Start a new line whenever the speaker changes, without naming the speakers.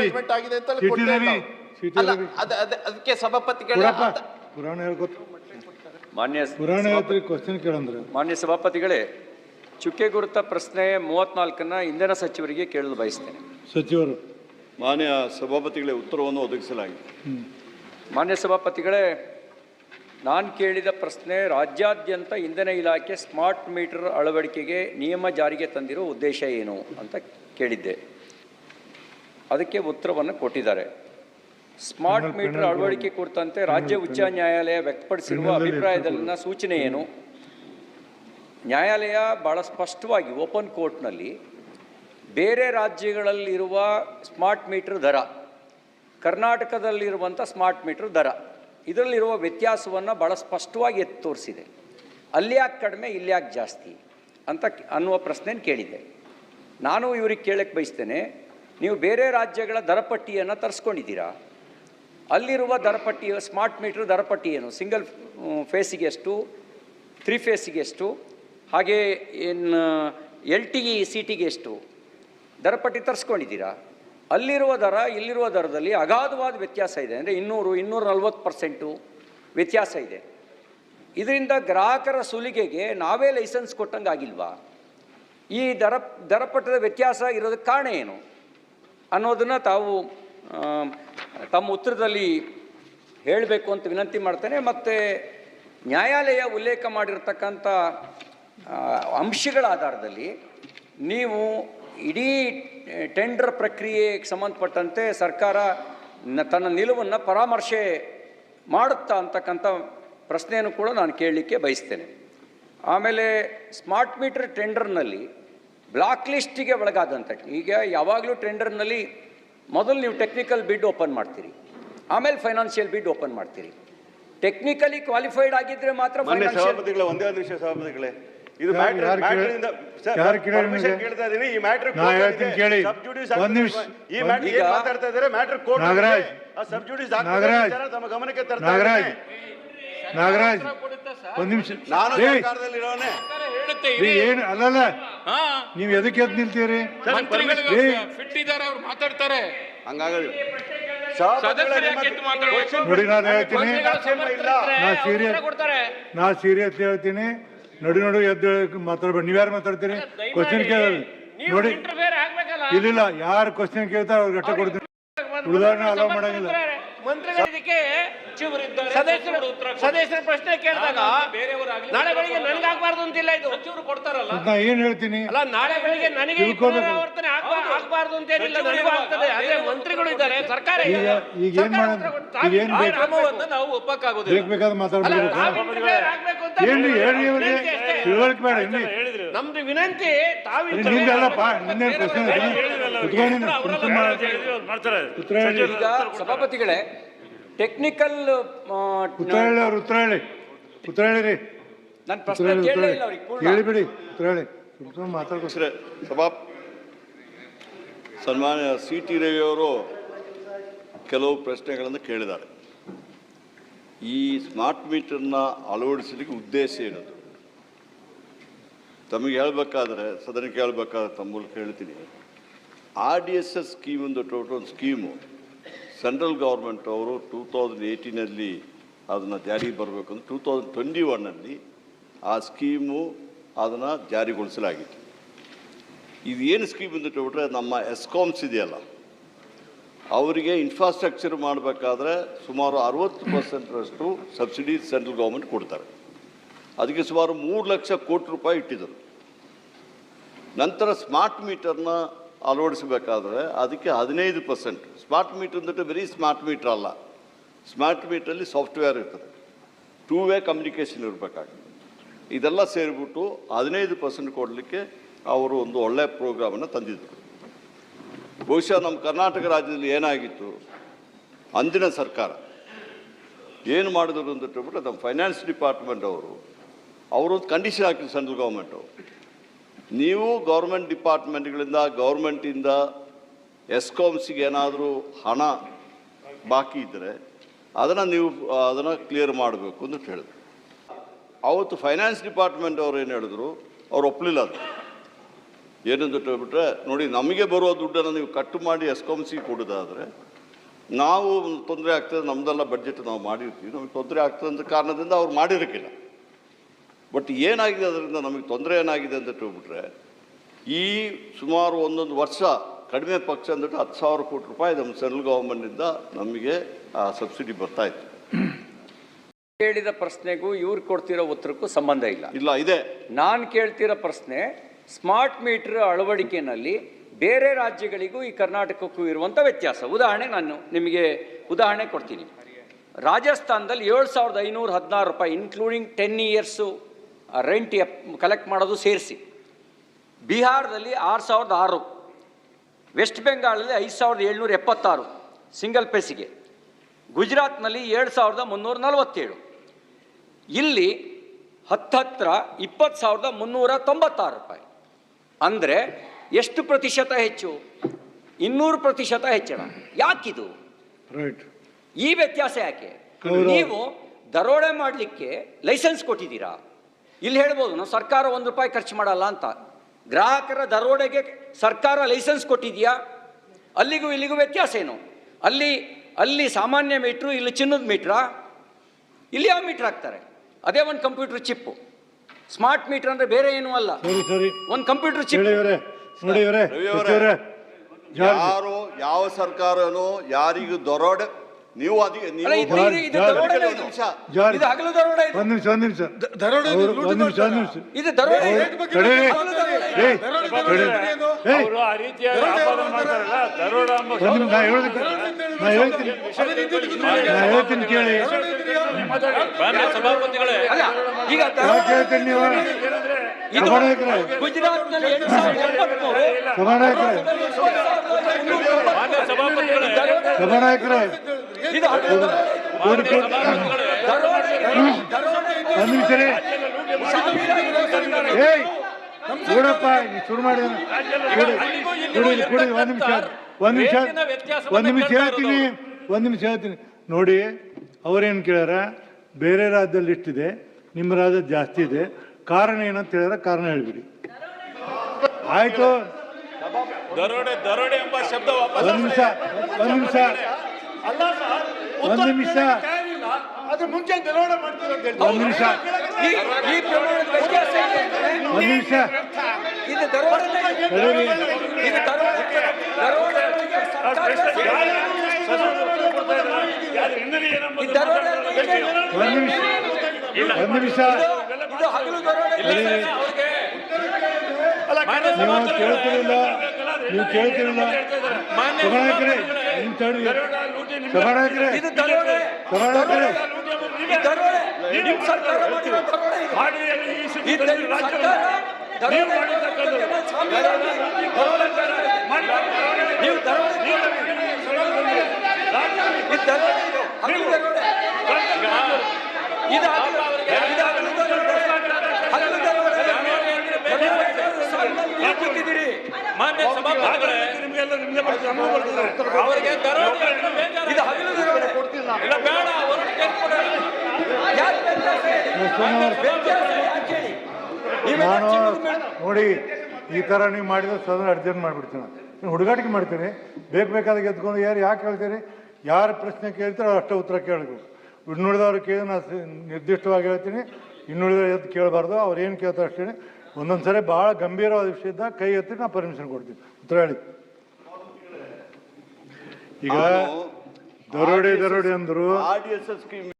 Management ಆಗಿದೆ ಅಂತ ಅದಕ್ಕೆ ಸಭಾಪತಿ
ಪುರಪ್ಪ ಪುರಾಣ ಹೇಳ್ಕೊತ
ಮಾನ್ಯ
ಪುರಾಣ ಹೇಳ್ತೀರಿ ಕ್ವಶನ್ ಕೇಳಂದ್ರೆ.
ಮಾನ್ಯ ಸಭಾಪತಿಗಳೇ ಚುಕ್ಕೆ ಗುರುತ ಪ್ರಶ್ನೆ ಮೂವತ್ನಾಲ್ಕನ್ನ ಇಂಧನ ಸಚಿವರಿಗೆ ಕೇಳಲು ಬಯಸ್ತೇನೆ.
ಸಚಿವರು.
ಮಾನ್ಯ ಸಭಾಪತಿಗಳೇ ಉತ್ತರವನ್ನು ಒದಗಿಸಲಾಗಿದೆ.
ಮಾನ್ಯ ಸಭಾಪತಿಗಳೇ ನಾನು ಕೇಳಿದ ಪ್ರಶ್ನೆ ರಾಜ್ಯಾದ್ಯಂತ ಇಂಧನ ಇಲಾಖೆ ಸ್ಮಾರ್ಟ್ ಮೀಟರ್ ಅಳವಡಿಕೆಗೆ ನಿಯಮ ಜಾರಿಗೆ ತಂದಿರೋ ಉದ್ದೇಶ ಏನು ಅಂತ ಕೇಳಿದ್ದೆ. ಅದಕ್ಕೆ ಉತ್ತರವನ್ನು ಕೊಟ್ಟಿದ್ದಾರೆ. ಸ್ಮಾರ್ಟ್ ಮೀಟರ್ ಅಳವಡಿಕೆ ಕುರಿತಂತೆ ರಾಜ್ಯ ಉಚ್ಚ ನ್ಯಾಯಾಲಯ ವ್ಯಕ್ತಪಡಿಸಿರುವ ಅಭಿಪ್ರಾಯದಲ್ಲಿನ ಸೂಚನೆ ಏನು? ನ್ಯಾಯಾಲಯ ಭಾಳ ಸ್ಪಷ್ಟವಾಗಿ ಓಪನ್ ಕೋರ್ಟ್ನಲ್ಲಿ ಬೇರೆ ರಾಜ್ಯಗಳಲ್ಲಿರುವ ಸ್ಮಾರ್ಟ್ ಮೀಟರ್ ದರ ಕರ್ನಾಟಕದಲ್ಲಿರುವಂಥ ಸ್ಮಾರ್ಟ್ ಮೀಟರ್ ದರ ಇದರಲ್ಲಿರುವ ವ್ಯತ್ಯಾಸವನ್ನು ಭಾಳ ಸ್ಪಷ್ಟವಾಗಿ ಎತ್ತಿ ತೋರಿಸಿದೆ. ಅಲ್ಲಿ ಯಾಕೆ ಕಡಿಮೆ ಇಲ್ಲಿ ಯಾಕೆ ಜಾಸ್ತಿ ಅಂತ ಅನ್ನುವ ಪ್ರಶ್ನೆನ ಕೇಳಿದೆ ನಾನು ಇವ್ರಿಗೆ ಕೇಳಕ್ಕೆ ಬಯಸ್ತೇನೆ ನೀವು ಬೇರೆ ರಾಜ್ಯಗಳ ದರಪಟ್ಟಿಯನ್ನು ತರಿಸ್ಕೊಂಡಿದ್ದೀರಾ? ಅಲ್ಲಿರುವ ದರಪಟ್ಟಿ ಸ್ಮಾರ್ಟ್ ಮೀಟ್ರ್ ದರಪಟ್ಟಿ ಏನು? ಸಿಂಗಲ್ ಫೇಸಿಗೆ ಎಷ್ಟು? ತ್ರೀ ಫೇಸಿಗೆ ಎಷ್ಟು? ಹಾಗೆ ಇನ್ನು ಎಲ್ ಟಿ ಸಿ ಟಿಗೆ ಎಷ್ಟು? ದರಪಟ್ಟಿ ತರಿಸ್ಕೊಂಡಿದ್ದೀರಾ? ಅಲ್ಲಿರುವ ದರ, ಇಲ್ಲಿರುವ ದರದಲ್ಲಿ ಅಗಾಧವಾದ ವ್ಯತ್ಯಾಸ ಇದೆ. ಅಂದರೆ ಇನ್ನೂರು ಇನ್ನೂರ ನಲ್ವತ್ತು ಪರ್ಸೆಂಟು ವ್ಯತ್ಯಾಸ ಇದೆ. ಇದರಿಂದ ಗ್ರಾಹಕರ ಸುಲಿಗೆಗೆ ನಾವೇ ಲೈಸೆನ್ಸ್ ಕೊಟ್ಟಂಗೆ ಆಗಿಲ್ವಾ ಈ ದರ, ದರಪಟ್ಟದ ವ್ಯತ್ಯಾಸ ಇರೋದಕ್ಕೆ ಕಾರಣ ಏನು? ಅನ್ನೋದನ್ನು ತಾವು ತಮ್ಮ ಉತ್ತರದಲ್ಲಿ ಹೇಳಬೇಕು ಅಂತ ವಿನಂತಿ ಮಾಡ್ತೇನೆ. ಮತ್ತು ನ್ಯಾಯಾಲಯ ಉಲ್ಲೇಖ ಮಾಡಿರ್ತಕ್ಕಂಥ ಅಂಶಗಳ ಆಧಾರದಲ್ಲಿ ನೀವು ಇಡೀ ಟೆಂಡರ್ ಪ್ರಕ್ರಿಯೆಗೆ ಸಂಬಂಧಪಟ್ಟಂತೆ ಸರ್ಕಾರ ತನ್ನ ನಿಲುವನ್ನು ಪರಾಮರ್ಶೆ ಮಾಡುತ್ತಾ ಅಂತಕ್ಕಂಥ ಪ್ರಶ್ನೆಯನ್ನು ಕೂಡ ನಾನು ಕೇಳಲಿಕ್ಕೆ ಬಯಸ್ತೇನೆ. ಆಮೇಲೆ ಸ್ಮಾರ್ಟ್ ಮೀಟರ್ ಟೆಂಡರ್ನಲ್ಲಿ ಬ್ಲಾಕ್ ಲಿಸ್ಟಿಗೆ ಒಳಗಾದಂಥ ಈಗ ಯಾವಾಗಲೂ ಟೆಂಡರ್ನಲ್ಲಿ ಮೊದಲು ನೀವು ಟೆಕ್ನಿಕಲ್ ಬಿಡ್ ಓಪನ್ ಮಾಡ್ತೀರಿ. ಆಮೇಲೆ ಫೈನಾನ್ಷಿಯಲ್ ಬಿಡ್ ಓಪನ್ ಮಾಡ್ತೀರಿ. ಟೆಕ್ನಿಕಲಿ ಕ್ವಾಲಿಫೈಡ್ ಆಗಿದ್ರೆ ಮಾತ್ರ
ಸಭಾಪತಿಗಳೇ ಒಂದೇ ಒಂದು ವಿಷಯ ಸಭಾಪತಿಗಳೇ. ಇದು. ತಮ್ಮ ಗಮನಕ್ಕೆ ತರ್ತಾ
ನಾಗರಾಜ್. ಒಂದ್ ನಿಮಿಷ.
ನಾನು ಸರ್ಕಾರದಲ್ಲಿರೋನೆ
ಏನು ಅಲ್ಲಲ್ಲ. ನೀವು ಎದಕ್ಕೆ ಎದ್ ನಿಲ್ತೀರಿ?
ಮಂತ್ರಿಗಳು
ಏ.
ಫಿಟ್ ಇದ್ದಾರೆ ಅವ್ರು ಮಾತಾಡ್ತಾರೆ.
ಹಂಗಾಗಲ್ಲ
ಸದಸ್ಯರು ಯಾಕೆ ಎದ್ದು ಮಾತಾಡ್ಬೇಕು?
ನೋಡಿ ನಾನು ಹೇಳ್ತೀನಿ.
ಇಲ್ಲ.
ನಾ ಸೀರಿಯಸ್ ನಾ ಸೀರಿಯಸ್ ಹೇಳ್ತೀನಿ. ನಡು ನಡು ಎದ್ದು ಮಾತಾಡ್ಬೇಡಿ. ನೀವ್ಯಾರು ಮಾತಾಡ್ತೀರಿ? ಕ್ವಶನ್ ಕೇಳೋದು. ನೋಡಿ. ಇಲ್ಲಿಲ್ಲ ಯಾರು ಕ್ವಶನ್ ಕೇಳ್ತಾರೆ ಅವ್ರಿಗೆ ಗಟ್ಟ ಕೊಡ್ತೀನಿ. ಉದಾಹರಣೆ ಅಲೋ ಮಾಡಂಗಿಲ್ಲ.
ಮಂತ್ರಿಗಳಿಗೆ ಸದಸ್ಯರು ಸದಸ್ಯರ ಪ್ರಶ್ನೆ ಕೇಳಿದಾಗ ನಾಳೆ ಬೆಳಿಗ್ಗೆ ನನಗೆ ಆಗ್ಬಾರ್ದು ಅಂತಿಲ್ಲ ಇದು. ಸಚಿವರು ಕೊಡ್ತಾರಲ್ಲ.
ನಾ ಏನ್ ಹೇಳ್ತೀನಿ?
ಅಲ್ಲ ನಾಳೆ ಬೆಳಿಗ್ಗೆ ನನಗೆ ಈ. ಪುನರಾವರ್ತನೆ ಆಗಬಾರ್ದು ಆಗ್ಬಾರ್ದು ಅಂತ ಏನಿಲ್ಲ ನನಗೂ ಆಗ್ತದೆ. ಅದೇ ಮಂತ್ರಿಗಳು ಇದ್ದಾರೆ ಸರ್ಕಾರ
ಈಗ
ಇದೆ.
ಈಗ ಏನ್
ಸರ್ಕಾರ
ಮಾಡೋದು?
ಹತ್ರ
ಈಗ ಏನ್
ಆ
ಬೇಕು?
ಕ್ರಮವನ್ನು ನಾವು ಒಪ್ಪಕ್ಕಾಗೋದಿಲ್ಲ.
ಬೇಕು ಬೇಕಾದ್ರೆ
ಅಲ್ಲ,
ಮಾತಾಡ್ಬೇಕು
ತಾವು interfere ಆಗ್ಬೇಕು ಅಂತ
ಏನ್ರಿ ಹೇಳ್ರಿ ಇವ್ರಿಗೆ?
ವಿನಂತಿ ಅಷ್ಟೇ.
ತಿಳುವಳಿಕೆ ಬೇಡ ಇಲ್ಲಿ
ನಮ್ದು ವಿನಂತಿ ತಾವು
ನಿಂದಲ್ಲಪ್ಪ ಹೇಳಿ
ಈಗ ಸಭಾಪತಿಗಳೇ ಟೆಕ್ನಿಕಲ್
ಉತ್ತರ ಹೇಳಿ ಅವ್ರು ಉತ್ತರ ಹೇಳಿ. ಉತ್ತರ ಹೇಳಿರಿ
ನನ್ನ ಪ್ರಶ್ನೆ ಕೇಳಲೇ ಇಲ್ಲ ಅವ್ರಿಗೆ ಪೂರ್ಣ
ಹೇಳಿಬಿಡಿ ಉತ್ತರ ಹೇಳಿ. ಸುಮ್ನೆ ಮಾತಾಡ್ಕೊ.
ಸರ್, ಸಭಾ ಸನ್ಮಾನ್ಯ ಸಿ ಟಿ ರವಿಯವರು ಕೆಲವು ಪ್ರಶ್ನೆಗಳನ್ನು ಕೇಳಿದ್ದಾರೆ. ಈ ಸ್ಮಾರ್ಟ್ ಮೀಟರ್ನ ಅಳವಡಿಸಲಿಕ್ಕೆ ಉದ್ದೇಶ ಏನದು ತಮಗೆ ಹೇಳಬೇಕಾದ್ರೆ ಸದನಕ್ಕೆ ಹೇಳಬೇಕಾದ್ರೆ ತಮ್ಮ ಮೂಲಕ ಹೇಳ್ತೀನಿ. R D S S scheme ಒಂದು ಟೋಟಲ್ ಸ್ಕೀಮು ಸೆಂಟ್ರಲ್ ಗೌರ್ಮೆಂಟ್ ಅವರು ಟೂ ತೌಸಂಡ್ ಏಯ್ಟೀನಲ್ಲಿ ಅದನ್ನು ಜಾರಿಗೆ ಬರಬೇಕು ಅಂತ ಟೂ ತೌಸಂಡ್ ಟ್ವೆಂಟಿ ಒನ್ನಲ್ಲಿ ಆ ಸ್ಕೀಮು ಅದನ್ನು ಜಾರಿಗೊಳಿಸಲಾಗಿತ್ತು. ಇದು ಏನು ಸ್ಕೀಮ್ ಅಂತ ಹೇಳ್ಬಿಟ್ರೆ ನಮ್ಮ ಎಸ್ಕಾಮ್ಸ್ ಇದೆಯಲ್ಲ. ಅವರಿಗೆ ಇನ್ಫ್ರಾಸ್ಟ್ರಕ್ಚರ್ ಮಾಡಬೇಕಾದ್ರೆ ಸುಮಾರು ಅರವತ್ತು ಪರ್ಸೆಂಟ್ರಷ್ಟು ಸಬ್ಸಿಡಿ ಸೆಂಟ್ರಲ್ ಗೌರ್ಮೆಂಟ್ ಕೊಡ್ತಾರೆ. ಅದಕ್ಕೆ ಸುಮಾರು ಮೂರು ಲಕ್ಷ ಕೋಟಿ ರೂಪಾಯಿ ಇಟ್ಟಿದ್ದರು. ನಂತರ ಸ್ಮಾರ್ಟ್ ಮೀಟರ್ನ ಅಳವಡಿಸಬೇಕಾದ್ರೆ ಅದಕ್ಕೆ ಹದಿನೈದು ಪರ್ಸೆಂಟ್ ಸ್ಮಾರ್ಟ್ ಮೀಟರ್ ಅಂದ್ರೆ ಬರೀ ಸ್ಮಾರ್ಟ್ ಮೀಟರ್ ಅಲ್ಲ. ಸ್ಮಾರ್ಟ್ ಮೀಟ್ರಲ್ಲಿ ಸಾಫ್ಟ್ವೇರ್ ಇರ್ತದೆ. ಟೂ ವೇ ಕಮ್ಯುನಿಕೇಷನ್ ಇರಬೇಕಾಗ್ತದೆ. ಇದೆಲ್ಲ ಸೇರಿಬಿಟ್ಟು ಹದಿನೈದು ಪರ್ಸೆಂಟ್ ಕೊಡಲಿಕ್ಕೆ ಅವರು ಒಂದು ಒಳ್ಳೆಯ ಪ್ರೋಗ್ರಾಮನ್ನು ತಂದಿದ್ದರು ಬಹುಶಃ ನಮ್ಮ ಕರ್ನಾಟಕ ರಾಜ್ಯದಲ್ಲಿ ಏನಾಗಿತ್ತು? ಅಂದಿನ ಸರ್ಕಾರ. ಏನು ಮಾಡಿದ್ರು ಅಂತ ಹೇಳ್ಬಿಟ್ಟು ನಮ್ಮ ಫೈನಾನ್ಸ್ ಡಿಪಾರ್ಟ್ಮೆಂಟ್ ಅವರು ಅವರು ಒಂದು ಕಂಡೀಷನ್ ಹಾಕಿದ್ರು ಸೆಂಟ್ರಲ್ ಗೌರ್ಮೆಂಟ್ ಅವರು. ನೀವು ಗೌರ್ಮೆಂಟ್ ಡಿಪಾರ್ಟ್ಮೆಂಟ್ಗಳಿಂದ, ಗೌರ್ಮೆಂಟಿಂದ ಎಸ್ಕಾಮ್ಸಿಗೆ ಏನಾದರೂ ಹಣ ಬಾಕಿ ಇದ್ದರೆ ಅದನ್ನು ನೀವು, ಅದನ್ನು ಕ್ಲಿಯರ್ ಮಾಡಬೇಕು ಅಂತ ಹೇಳಿದ್ರು. ಅವತ್ತು ಫೈನಾನ್ಸ್ ಡಿಪಾರ್ಟ್ಮೆಂಟ್ ಅವ್ರು ಏನು ಹೇಳಿದ್ರು, ಅವ್ರು ಒಪ್ಪಲಿಲ್ಲ ಅದು. ಏನಂತ ಹೇಳ್ಬಿಟ್ರೆ, ನೋಡಿ, ನಮಗೆ ಬರೋ ದುಡ್ಡನ್ನು ನೀವು ಕಟ್ಟು ಮಾಡಿ ಎಸ್ಕಾಮ್ಸಿಗೆ ಕೊಡೋದಾದರೆ, ನಾವು ತೊಂದರೆ ಆಗ್ತದೆ ನಮ್ಮದೆಲ್ಲ ಬಡ್ಜೆಟ್ ನಾವು ಮಾಡಿರ್ತೀವಿ. ನಮಗೆ ತೊಂದರೆ ಆಗ್ತದೆ ಅಂತ ಕಾರಣದಿಂದ ಅವ್ರು ಮಾಡಿರೋಕ್ಕಿಲ್ಲ. ಬಟ್ ಏನಾಗಿದೆ ಅದರಿಂದ ನಮಗೆ ತೊಂದರೆ ಏನಾಗಿದೆ ಅಂತ ಹೇಳ್ಬಿಟ್ರೆ ಈ ಸುಮಾರು ಒಂದೊಂದು ವರ್ಷ ಕಡಿಮೆ ಪಕ್ಷ ಅಂದ್ಬಿಟ್ಟು ಹತ್ತು ಸಾವಿರ ಕೋಟಿ ರೂಪಾಯಿ ನಮ್ಮ ಸೆಂಟ್ರಲ್ ಗೌರ್ಮೆಂಟಿಂದ ನಮಗೆ ಆ ಸಬ್ಸಿಡಿ ಬರ್ತಾ ಇತ್ತು.
ಕೇಳಿದ ಪ್ರಶ್ನೆಗೂ ಇವ್ರು ಕೊಡ್ತಿರೋ ಉತ್ತರಕ್ಕೂ ಸಂಬಂಧ ಇಲ್ಲ.
ಇಲ್ಲ ಇದೆ.
ನಾನು ಕೇಳ್ತಿರೋ ಪ್ರಶ್ನೆ ಸ್ಮಾರ್ಟ್ ಮೀಟರ್ ಅಳವಡಿಕೆಯಲ್ಲಿ ಬೇರೆ ರಾಜ್ಯಗಳಿಗೂ ಈ ಕರ್ನಾಟಕಕ್ಕೂ ಇರುವಂಥ ವ್ಯತ್ಯಾಸ. ಉದಾಹರಣೆ ನಾನು ನಿಮಗೆ ಉದಾಹರಣೆ ಕೊಡ್ತೀನಿ. ರಾಜಸ್ಥಾನದಲ್ಲಿ ಏಳು ಸಾವಿರದ ಐನೂರ ಹದಿನಾರು ರೂಪಾಯಿ including ten years rent collect ಮಾಡೋದು ಸೇರಿಸಿ. ಬಿಹಾರದಲ್ಲಿ ಆರು ಸಾವಿರದ ಆರು ವೆಸ್ಟ್ ಬೆಂಗಾಳಲ್ಲಿ ಐದು ಸಾವಿರದ ಏಳ್ನೂರ ಎಪ್ಪತ್ತಾರು ಸಿಂಗಲ್ ಪೇಸಿಗೆ ಗುಜರಾತ್ನಲ್ಲಿ ಏಳು ಸಾವಿರದ ಮುನ್ನೂರ ನಲವತ್ತೇಳು. ಇಲ್ಲಿ ಹತ್ತತ್ರ ಇಪ್ಪತ್ತು ಸಾವಿರದ ಮುನ್ನೂರ ತೊಂಬತ್ತಾರು ರೂಪಾಯಿ. ಅಂದರೆ ಎಷ್ಟು ಪ್ರತಿಶತ ಹೆಚ್ಚು? ಇನ್ನೂರು ಪ್ರತಿಶತ ಹೆಚ್ಚಳ. ಯಾಕಿದು?
ರೈಟ್
ಈ ವ್ಯತ್ಯಾಸ ಯಾಕೆ? ನೀವು ದರೋಡೆ ಮಾಡಲಿಕ್ಕೆ ಲೈಸೆನ್ಸ್ ಕೊಟ್ಟಿದ್ದೀರಾ? ಇಲ್ಲಿ ಹೇಳ್ಬೋದು ನಾವು ಸರ್ಕಾರ ಒಂದು ರೂಪಾಯಿ ಖರ್ಚು ಮಾಡಲ್ಲ ಅಂತ. ಗ್ರಾಹಕರ ದರೋಡೆಗೆ ಸರ್ಕಾರ ಲೈಸೆನ್ಸ್ ಕೊಟ್ಟಿದೆಯಾ? ಅಲ್ಲಿಗೂ ಇಲ್ಲಿಗೂ ವ್ಯತ್ಯಾಸ ಏನು? ಅಲ್ಲಿ ಅಲ್ಲಿ ಸಾಮಾನ್ಯ ಮೀಟ್ರು ಇಲ್ಲಿ ಚಿನ್ನದ ಮೀಟ್ರಾ? ಇಲ್ಲಿ ಯಾವ ಮೀಟ್ರ್ ಹಾಕ್ತಾರೆ? ಅದೇ ಒಂದು ಕಂಪ್ಯೂಟರ್ ಚಿಪ್ಪು ಸ್ಮಾರ್ಟ್ ಮೀಟರ್ ಅಂದ್ರೆ ಬೇರೆ ಏನೂ ಅಲ್ಲ.
ಸರಿ ಸರಿ.
ಒಂದು ಕಂಪ್ಯೂಟರ್ ಚಿಪ್.
ಯಾರು ಯಾವ ಸರ್ಕಾರನು ಯಾರಿಗೂ ದರೋಡೆ ನೀವು ಅದಿ ಒಂದು
ಇದು.
ನಿಮಿಷ.
ಒಂದ್ ನಿಮಿಷ ಒಂದು ನಿಮಿಷ ಅವ್ರು- ಒಂದ್ ನಿಮಿಷ ಒಂದ್
ಇದು ದರೋಡೆ
ನಾ ಹೇಳೋದಕ್ಕೆ ನಾ ಹೇಳ್ತೀನಿ ನಾ ಹೇಳ್ತೀನಿ ಕೇಳಿ
ಸಭಾಪತಿಗಳೇ
ಈಗ ದರೋಡೆ-
ಹೇಳ್ತೀನಿ ನೀವು
ಇದು
ಸಭಾನಾಯಕರೇ
ಗುಜರಾತ್ನಲ್ಲಿ ಎಂಟು ಸಾವಿರದ ಎಪ್ಪತ್ಮೂರು
ಸಭಾನಾಯಕರೇ
ಸಭಾಪತಿಗಳೇ
ಸಭಾನಾಯಕರೇ ಒಂದ್ ನಿಮಿಷ ಏಯ್ ಕೂಡಪ್ಪ ನೀ ಶುರು ಮಾಡಿ ಕೂಡಿ ಕೂಡಿ ಕೂಡಿ ಒಂದ್ ನಿಮಿಷ ಒಂದು ನಿಮಿಷ ಒಂದು ನಿಮಿಷ ಹೇಳ್ತೀನಿ. ಒಂದು ನಿಮಿಷ ಹೇಳ್ತೀನಿ. ನೋಡಿ ಅವ್ರೇನು ಕೇಳ್ಯಾರ? ಬೇರೆ ರಾಜ್ಯದಲ್ಲಿ ಇಷ್ಟಿದೆ ನಿಮ್ಮ ರಾಜ್ಯ ಜಾಸ್ತಿ ಇದೆ. ಕಾರಣ ಏನಂತ ಹೇಳಿದ್ರೆ ಕಾರಣ ಹೇಳ್ಬಿಡಿ. ಆಯ್ತು.
ದರೋಡೆ ದರೋಡೆ ಎಂಬ ಶಬ್ದ ಸರ್
ಒಂದು ನಿಮಿಷ. ಒಂದ್ ಮುಂಚೆ ಒಂದ್ ನಿಮಿಷ. ಒಂದು ನಿಮಿಷ
ಈ ಈ ಪ್ರಮಾಣದ ವ್ಯತ್ಯಾಸ ಇದೆ ಅಂದ್ರೆ
ನಿಮಿಷ.
ಇದು ಇದು. ದರೋಡೆ ದರೋಡೆ ದರೋಡೆ
ಒಂದ್ ನಿಮಿಷ. ಒಂದ್ ನಿಮಿಷ.
ಇದು ಹಗಲು ದರೋಡೆ
ತಡೀರಿ. ನೀವು ಕೇಳ್ತಿರಲಿಲ್ಲ. ನೀವು ಕೇಳ್ತಿರಲಿಲ್ಲ ಸಭಾನಾಯಕರೇ ನಿಮ್ ತಡಿ ಸಭಾನಾಯಕರೇ
ಇದು ದರೋಡೆ.
ಸಭಾನಾಯಕರೇ
ಈ ದರೋಡೆ ನಿಮ್ಮ ಸರ್ಕಾರ ಮಾಡಿರೋ ದರೋಡೆ ಇದು. ಈ ದ- ನಿಮ್ಮ ಸರ್ಕಾರ ದರೋಡೆ ಮಾಡಿರ್ತಕ್ಕಂಥದ್ದು ಸಾಂವಿಧಾನಿಕ ದರೋಡೆ ಮಾಡಿರ್ತಕ್ಕಂಥದ್ದು. ನೀವು ದರೋಡೆ ಇದು ದರೋಡೆ ಇದು. ಹಗಲು ದರೋಡೆ. ಇದು ಹಗಲು- ಇದು ಹಗಲು ದರೋಡೆ. ಹಗಲು ದರೋಡೆ. ದರೋಡೆ ಸಾಲಿನಲ್ಲಿ ನೀವು ಕೂತಿದ್ದೀರಿ.
ಮಾನ್ಯ ಸಭಾಪತಿಗಳೇ
ನಿಮಗೆಲ್ಲ ನಿಮಗೆ ಬರ್ತದೆ, ನಮಗೂ ಬರ್ತದೆ.
ಅವರಿಗೆ
ಇದು ಹಗಲು.
ಇಲ್ಲ ಬೇಡ ಅವರು
ನಾನು ನೋಡಿ ಈ ಥರ ನೀವು ಮಾಡಿದ್ರೆ ಸದನ ಅರ್ಜೆಂಟ್ ಮಾಡಿಬಿಡ್ತೀನಿ ನೀವು ಹುಡುಗಾಟಿಕೆ ಮಾಡ್ತೀನಿ ಬೇಕು ಬೇಕಾದಾಗ ಎತ್ಕೊಂಡು ಯಾರು ಯಾಕೆ ಹೇಳ್ತೀರಿ? ಯಾರು ಪ್ರಶ್ನೆ ಕೇಳ್ತಾರೋ ಅಷ್ಟೇ ಉತ್ತರ ಕೇಳಬೇಕು. ಇನ್ನುಳಿದವ್ರು ಕೇಳಿ ನಾನು ನಿರ್ದಿಷ್ಟವಾಗಿ ಹೇಳ್ತೀನಿ. ಇನ್ನುಳಿದ್ರೆ ಎದ್ದು ಕೇಳಬಾರ್ದು. ಅವ್ರು ಏನು ಕೇಳ್ತಾರೆ ಅಷ್ಟೇ ಒಂದೊಂದು ಸರಿ ಭಾಳ ಗಂಭೀರವಾದ ಇದ್ದಾಗ ಕೈ ಎತ್ತಿ ನಾನು ಪರ್ಮಿಷನ್ ಕೊಡ್ತೀನಿ. ಉತ್ತರ ಹೇಳಿ. ಈಗ ದರೋಡೆ ದರೋಡೆ ಅಂದರು.
R D S S scheme